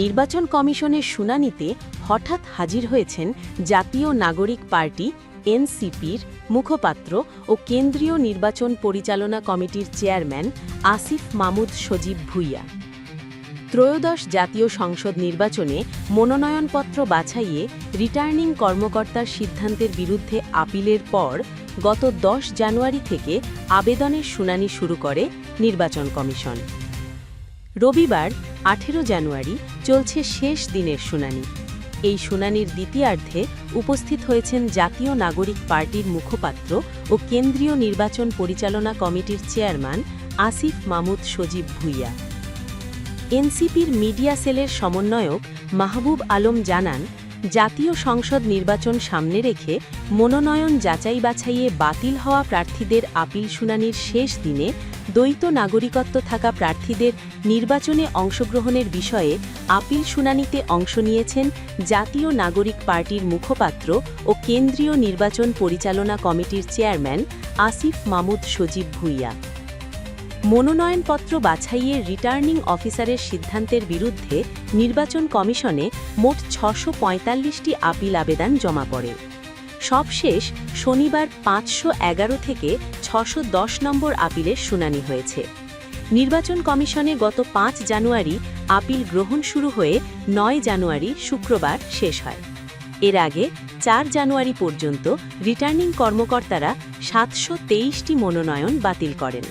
নির্বাচন কমিশনের শুনানিতে হঠাৎ হাজির হয়েছেন জাতীয় নাগরিক পার্টি, এনসিপির মুখপাত্র ও কেন্দ্রীয় নির্বাচন পরিচালনা কমিটির চেয়ারম্যান আসিফ মামুদ সজীব ভুইয়া। ত্রয়োদশ জাতীয় সংসদ নির্বাচনে মনোনয়নপত্র বাছাইয়ে রিটার্নিং কর্মকর্তার সিদ্ধান্তের বিরুদ্ধে আপিলের পর গত দশ জানুয়ারি থেকে আবেদনের শুনানি শুরু করে নির্বাচন কমিশন। রবিবার আঠেরো জানুয়ারি চলছে শেষ দিনের শুনানি। এই শুনানির দ্বিতীয়ার্ধে উপস্থিত হয়েছেন জাতীয় নাগরিক পার্টির মুখপাত্র ও কেন্দ্রীয় নির্বাচন পরিচালনা কমিটির চেয়ারম্যান আসিফ মাহমুদ সজীব ভুইয়া। এনসিপির মিডিয়া সেলের সমন্বয়ক মাহবুব আলম জানান জাতীয় সংসদ নির্বাচন সামনে রেখে মনোনয়ন যাচাই বাছাইয়ে বাতিল হওয়া প্রার্থীদের আপিল শুনানির শেষ দিনে দ্বৈত নাগরিকত্ব থাকা প্রার্থীদের নির্বাচনে অংশগ্রহণের বিষয়ে আপিল শুনানিতে অংশ নিয়েছেন জাতীয় নাগরিক পার্টির মুখপাত্র ও কেন্দ্রীয় নির্বাচন পরিচালনা কমিটির চেয়ারম্যান আসিফ মামুদ সজীব ভুইয়া। মনোনয়নপত্র বাছাইয়ের রিটার্নিং অফিসারের সিদ্ধান্তের বিরুদ্ধে নির্বাচন কমিশনে মোট ছশো পঁয়তাল্লিশটি আপিল আবেদন জমা পড়ে। সবশেষ শনিবার পাঁচশো এগারো থেকে ছশো দশ নম্বর আপিলের শুনানি হয়েছে। নির্বাচন কমিশনে গত পাঁচ জানুয়ারি আপিল গ্রহণ শুরু হয়ে নয় জানুয়ারি শুক্রবার শেষ হয়। এর আগে চার জানুয়ারি পর্যন্ত রিটার্নিং কর্মকর্তারা সাতশো তেইশটি মনোনয়ন বাতিল করেন।